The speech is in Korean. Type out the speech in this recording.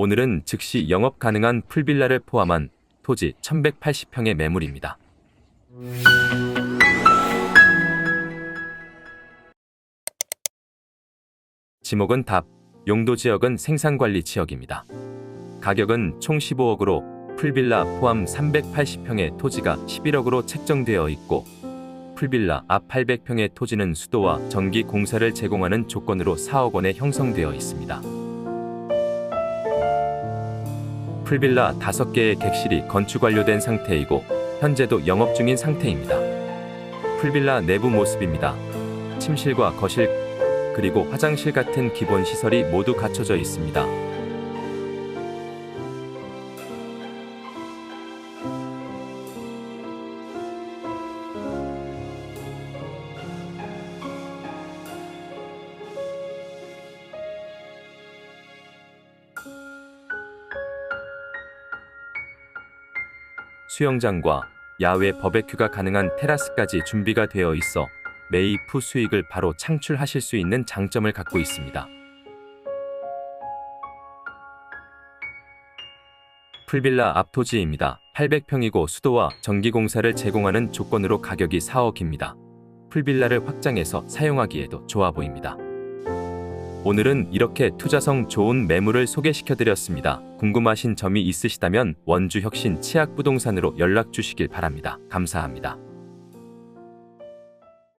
오늘은 즉시 영업 가능한 풀빌라를 포함한 토지 1180평의 매물입니다. 지목은 답, 용도 지역은 생산관리 지역입니다. 가격은 총 15억으로 풀빌라 포함 380평의 토지가 11억으로 책정되어 있고 풀빌라 앞 800평의 토지는 수도와 전기 공사를 제공하는 조건으로 4억 원에 형성되어 있습니다. 풀빌라 5개의 객실이 건축 완료된 상태이고 현재도 영업 중인 상태입니다. 풀빌라 내부 모습입니다. 침실과 거실 그리고 화장실 같은 기본 시설이 모두 갖춰져 있습니다. 수영장과 야외 버베큐가 가능한 테라스까지 준비가 되어 있어 후 수익을 바로 창출하실 수 있는 장점을 갖고 있습니다. 풀빌라 앞 토지입니다. 800평이고 수도와 전기공사를 제공하는 조건으로 가격이 4억입니다. 풀빌라를 확장해서 사용하기에도 좋아 보입니다. 오늘은 이렇게 투자성 좋은 매물을 소개시켜 드렸습니다. 궁금하신 점이 있으시다면 원주 혁신 치약 부동산으로 연락 주시길 바랍니다. 감사합니다.